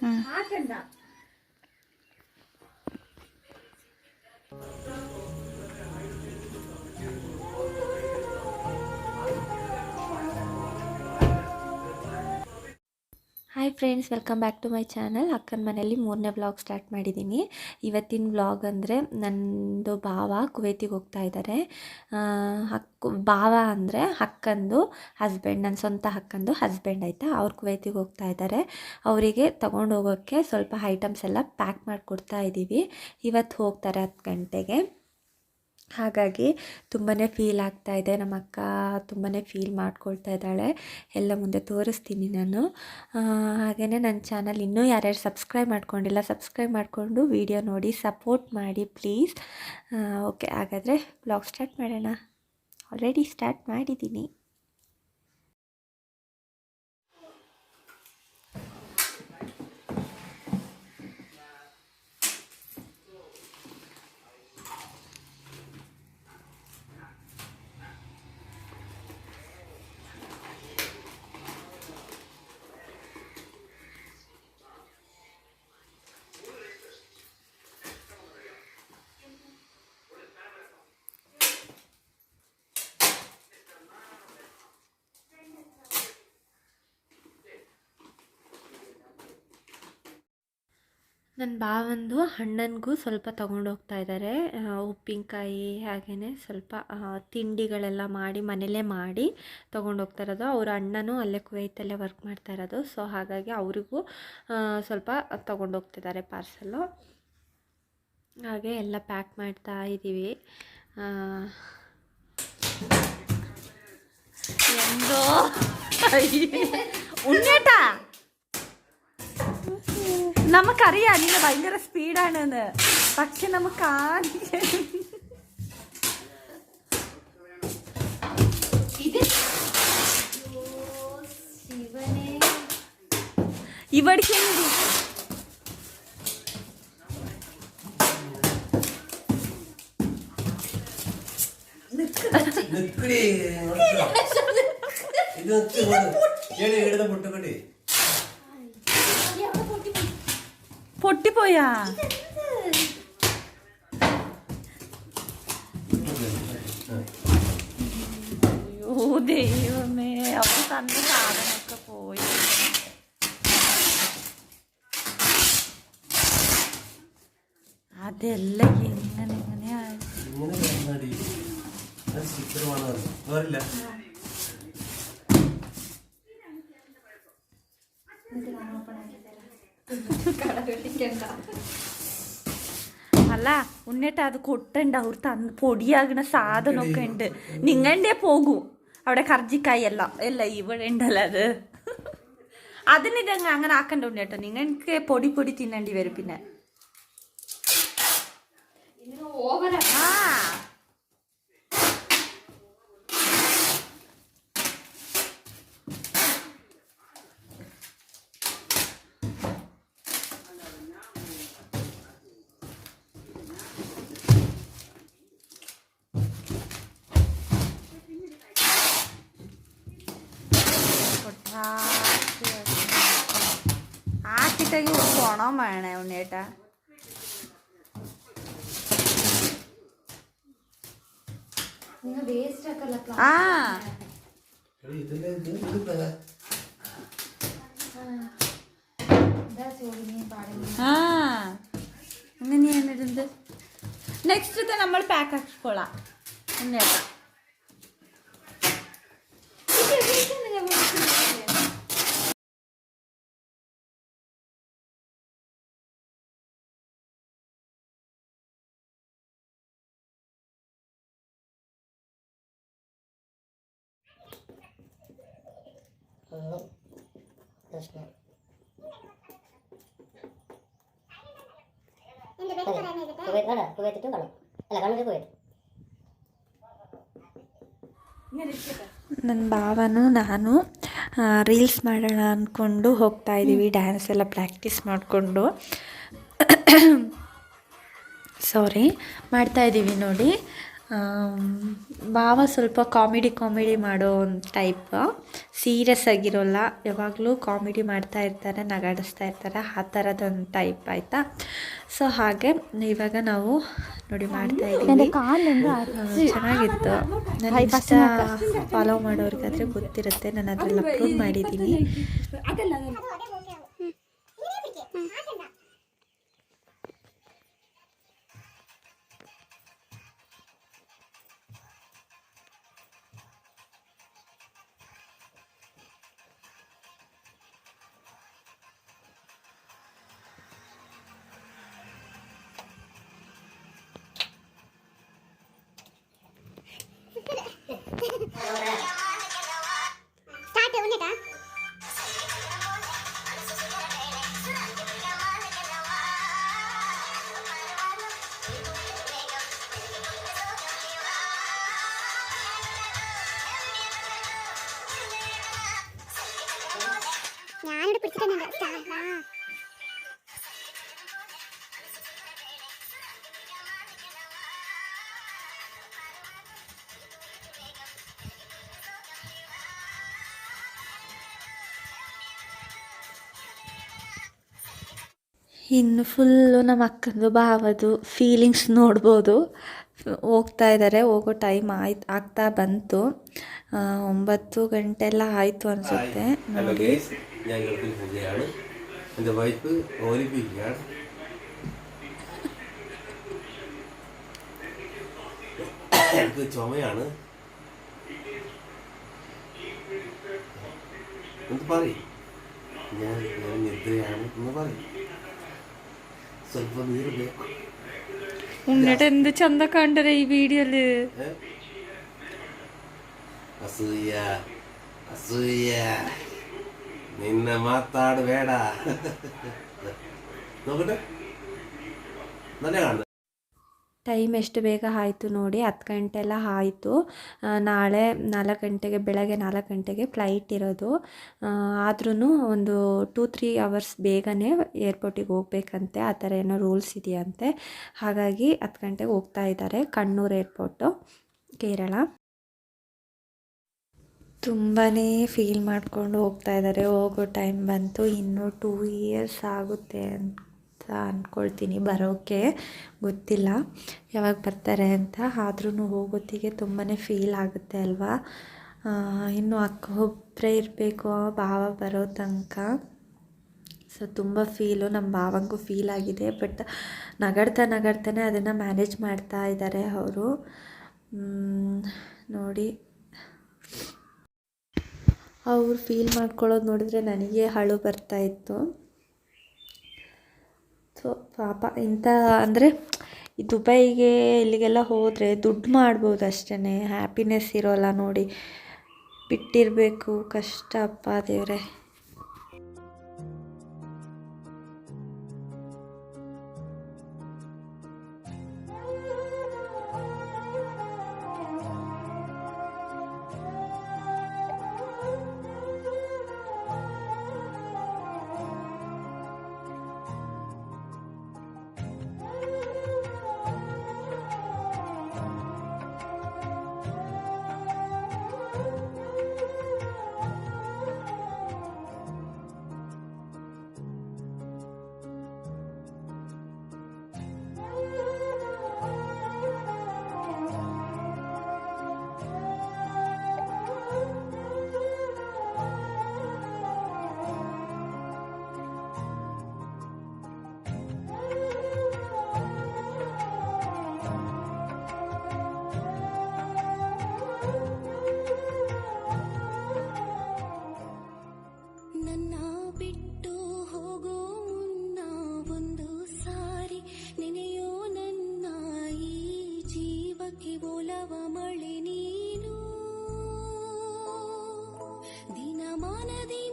嗯，hi friends welcome back to my channel ಅಕ್ಕನ ಮನೆಯಲ್ಲಿ ಮೂರನೇ ವ್ಲಾಗ್ ಸ್ಟಾರ್ಟ್ ಮಾಡಿದ್ದೀನಿ ಇವತ್ತಿನ ವ್ಲಾಗ್ ಅಂದರೆ ನನ್ನದು ಭಾವ ಕುವೈತಿಗೆ ಹೋಗ್ತಾ ಇದ್ದಾರೆ ಹಕ್ಕು, ಭಾವ ಅಂದರೆ ಅಕ್ಕಂದು ಹಸ್ಬೆಂಡ್ ನನ್ನ ಸ್ವಂತ ಅಕ್ಕಂದು ಹಸ್ಬೆಂಡ್ ಆಯಿತಾ? ಅವ್ರು ಕುವೈತಿಗೆ ಹೋಗ್ತಾ ಇದ್ದಾರೆ ಅವರಿಗೆ ತೊಗೊಂಡು ಹೋಗೋಕ್ಕೆ ಸ್ವಲ್ಪ ಐಟಮ್ಸ್ ಎಲ್ಲ ಪ್ಯಾಕ್ ಮಾಡಿಕೊಡ್ತಾ ಇದ್ದೀವಿ ಇವತ್ತು ಹೋಗ್ತಾರೆ ಹತ್ತು ಗಂಟೆಗೆ. ಹಾಗಾಗಿ ತುಂಬಾ ಫೀಲ್ ಆಗ್ತಾ ಇದೆ. ನಮ್ಮ ಅಕ್ಕ ತುಂಬಾ ಫೀಲ್ ಮಾಡ್ಕೊಳ್ತಾ ಇದ್ದಾಳೆ. ಎಲ್ಲ ಮುಂದೆ ತೋರಿಸ್ತೀನಿ ನಾನು. ಹಾಗೆಯೇ ನನ್ನ ಚಾನಲ್ ಇನ್ನೂ ಯಾರ್ಯಾರು ಸಬ್ಸ್ಕ್ರೈಬ್ ಮಾಡ್ಕೊಂಡಿಲ್ಲ ಸಬ್ಸ್ಕ್ರೈಬ್ ಮಾಡಿಕೊಂಡು ವಿಡಿಯೋ ನೋಡಿ ಸಪೋರ್ಟ್ ಮಾಡಿ ಪ್ಲೀಸ್ ಓಕೆ ಹಾಗಾದರೆ ಬ್ಲಾಗ್ ಸ್ಟಾರ್ಟ್ ಮಾಡೋಣ. ಆಲ್ರೆಡಿ ಸ್ಟಾರ್ಟ್ ಮಾಡಿದ್ದೀನಿ. ನನ್ನ ಭಾವಂದು ಅಣ್ಣನಿಗೂ ಸ್ವಲ್ಪ ತೊಗೊಂಡೋಗ್ತಾ ಇದ್ದಾರೆ ಉಪ್ಪಿನಕಾಯಿ ಹಾಗೆಯೇ ಸ್ವಲ್ಪ ತಿಂಡಿಗಳೆಲ್ಲ ಮಾಡಿ ಮನೇಲೇ ಮಾಡಿ ತೊಗೊಂಡೋಗ್ತಾ ಇರೋದು. ಅವ್ರ ಅಣ್ಣನೂ ಅಲ್ಲೇ ಕುವೈತಲ್ಲೇ ವರ್ಕ್ ಮಾಡ್ತಾ ಇರೋದು. ಸೊ ಹಾಗಾಗಿ ಅವರಿಗೂ ಸ್ವಲ್ಪ ತೊಗೊಂಡೋಗ್ತಿದ್ದಾರೆ ಪಾರ್ಸೆಲ್ಲು ಹಾಗೆ ಎಲ್ಲ ಪ್ಯಾಕ್ ಮಾಡ್ತಾ ಇದ್ದೀವಿ ಎಂದೋ? ಉಣ್ಣೇಟ നമുക്കറിയാം നിങ്ങൾ ഭയങ്കര സ്പീഡാണെന്ന്. പക്ഷെ നമുക്ക് ആദ്യം ഇവിടേക്ക് ഇത് ഏടി 거야? അയ്യോ ദൈവമേ അവൾ തന്ന സാധനമൊക്കെ പോയി അതെല്ലാം ഇങ്ങനെ ഇങ്ങനെ ആയി അല്ല ഉണ്ണിട്ട് അത് കൊട്ടണ്ട. അവർ തന്ന് പൊടിയാകുന്ന സാധനമൊക്കെ ഉണ്ട്. നിങ്ങളുടെ പോകൂ. അവിടെ കർജിക്കായി എല്ലാം അല്ല ഇവിടെ ഉണ്ടല്ലോ അത്. അതിനിതങ്ങ് അങ്ങനെ ആക്കണ്ട ഉണ്ണിട്ടോ നിങ്ങൾക്ക് പൊടി പൊടി തിന്നേണ്ടി വരും പിന്നെ. ഇടുന്നതാ. പോണം വേണേ പാടുന്നു ആ. അങ്ങനെയാണ് ഇടുന്നത് നെക്സ്റ്റ് നമ്മൾ പാക്ക് ആക്കിക്കോളാം ഉണ്ണിയേട്ടാ. ಟು ಕಳು ಅಲ್ಲ ನನ್ನ ಭಾವನು, ನಾನು ರೀಲ್ಸ್ ಮಾಡೋಣ ಅಂದ್ಕೊಂಡು ಹೋಗ್ತಾ ಇದ್ದೀವಿ ಡ್ಯಾನ್ಸ್ ಎಲ್ಲ ಪ್ರಾಕ್ಟೀಸ್ ಮಾಡಿಕೊಂಡು. ಸಾರಿ ಮಾಡ್ತಾ ಇದ್ದೀವಿ ನೋಡಿ. ಭಾವ ಸ್ವಲ್ಪ ಕಾಮಿಡಿ ಕಾಮಿಡಿ ಮಾಡೋ ಒಂದು ಟೈಪ್. ಸೀರಿಯಸ್ ಆಗಿರೋಲ್ಲ ಯಾವಾಗಲೂ ಕಾಮಿಡಿ ಮಾಡ್ತಾ ಇರ್ತಾರೆ ನಗಾಡಿಸ್ತಾ ಇರ್ತಾರೆ ಆ ಥರದೊಂದು ಟೈಪ್ ಆಯಿತಾ? ಸೊ ಹಾಗೆ ಇವಾಗ ನಾವು ನೋಡಿ ಮಾಡ್ತಾ ಇದ್ದೀವಿ. ಚೆನ್ನಾಗಿತ್ತು. ನನ್ನ ಇಷ್ಟ ಫಾಲೋ ಮಾಡೋರಿಗಾದ್ರೆ ಗೊತ್ತಿರುತ್ತೆ ನಾನು ಅದ್ರಲ್ಲಿ ಅಪ್ಲೋಡ್ ಮಾಡಿದ್ದೀನಿ. ಇನ್ನು ಫುಲ್ಲು ನಮ್ಮ ಅಕ್ಕಂದು ಭಾವದು ಫೀಲಿಂಗ್ಸ್ ನೋಡ್ಬೋದು ಹೋಗ್ತಾ ಇದ್ದಾರೆ ಹೋಗೋ ಟೈಮ್ ಆಯ್ತು ಆಗ್ತಾ ಬಂತು ಒಂಬತ್ತು ಗಂಟೆ ಎಲ್ಲ ಆಯಿತು ಅನಿಸುತ್ತೆ ನೋಡಿ ചുമയാണ് എന്ത് പറയും ഞാൻ ഞാൻ നിദ്രയാണ് എന്ന് പറയും ഉണ്ണിട്ട് എന്ത് ചന്ത കണ്ടല്ലേ ഈ വീഡിയോയിൽ? അസൂയ അസൂയ. നിന്നെ മാത്താട് വേടാ. നോക്കട്ടെ. നല്ല കാണ ಟೈಮ್ ಎಷ್ಟು ಬೇಗ ಆಯಿತು ನೋಡಿ, ಹತ್ತು ಗಂಟೆ ಎಲ್ಲ ಆಯಿತು. ನಾಳೆ ನಾಲ್ಕು ಗಂಟೆಗೆ, ಬೆಳಗ್ಗೆ ನಾಲ್ಕು ಗಂಟೆಗೆ ಫ್ಲೈಟ್ ಇರೋದು. ಆದ್ರೂ ಒಂದು ಟೂ ತ್ರೀ ಅವರ್ಸ್ ಬೇಗನೆ ಏರ್ಪೋರ್ಟಿಗೆ ಹೋಗ್ಬೇಕಂತೆ. ಆ ಥರ ಏನೋ ರೂಲ್ಸ್ ಇದೆಯಂತೆ. ಹಾಗಾಗಿ ಹತ್ತು ಗಂಟೆಗೆ ಹೋಗ್ತಾ ಇದ್ದಾರೆ ಕಣ್ಣೂರು ಏರ್ಪೋರ್ಟು ಕೇರಳ. ತುಂಬಾ ಫೀಲ್ ಮಾಡಿಕೊಂಡು ಹೋಗ್ತಾ ಇದ್ದಾರೆ. ಹೋಗೋ ಟೈಮ್ ಬಂತು. ಇನ್ನೂ ಟೂ ಇಯರ್ಸ್ ಆಗುತ್ತೆ ಅಂತ ಅಂದ್ಕೊಳ್ತೀನಿ ಬರೋಕ್ಕೆ ಗೊತ್ತಿಲ್ಲ. ಯಾವಾಗ ಬರ್ತಾರೆ ಅಂತ ಆದ್ರೂ ಹೋಗೋತ್ತಿಗೆ ತುಂಬಾ ಫೀಲ್ ಆಗುತ್ತೆ ಅಲ್ವಾ? ಆ, ಇನ್ನು ಅಕ್ಕ ಒಬ್ಬರೇ ಇರಬೇಕು ಭಾವ ಬರೋ ತನಕ. ಸೊ ತುಂಬ ಫೀಲು ನಮ್ಮ ಭಾವಂಗೂ ಫೀಲ್ ಆಗಿದೆ ಬಟ್ ನಗಡ್ತಾ ನಗಡ್ತಾನೆ ಅದನ್ನು ಮ್ಯಾನೇಜ್ ಮಾಡ್ತಾ ಇದ್ದಾರೆ ಅವರು. ನೋಡಿ. ಅವ್ರು ಫೀಲ್ ಮಾಡ್ಕೊಳ್ಳೋದು ನೋಡಿದ್ರೆ ನನಗೆ ಹಳು ಬರ್ತಾ ಇತ್ತು. ಸೊ ಪಾಪ ಇಂಥ ಅಂದರೆ ದುಬೈಗೆ ಇಲ್ಲಿಗೆಲ್ಲ ಹೋದರೆ ದುಡ್ಡು ಮಾಡ್ಬೋದು ಅಷ್ಟೇ ಹ್ಯಾಪಿನೆಸ್ ಇರೋಲ್ಲ ನೋಡಿ. ಬಿಟ್ಟಿರಬೇಕು ಕಷ್ಟ ಅಪ್ಪ ದೇವರೇ. சமானதி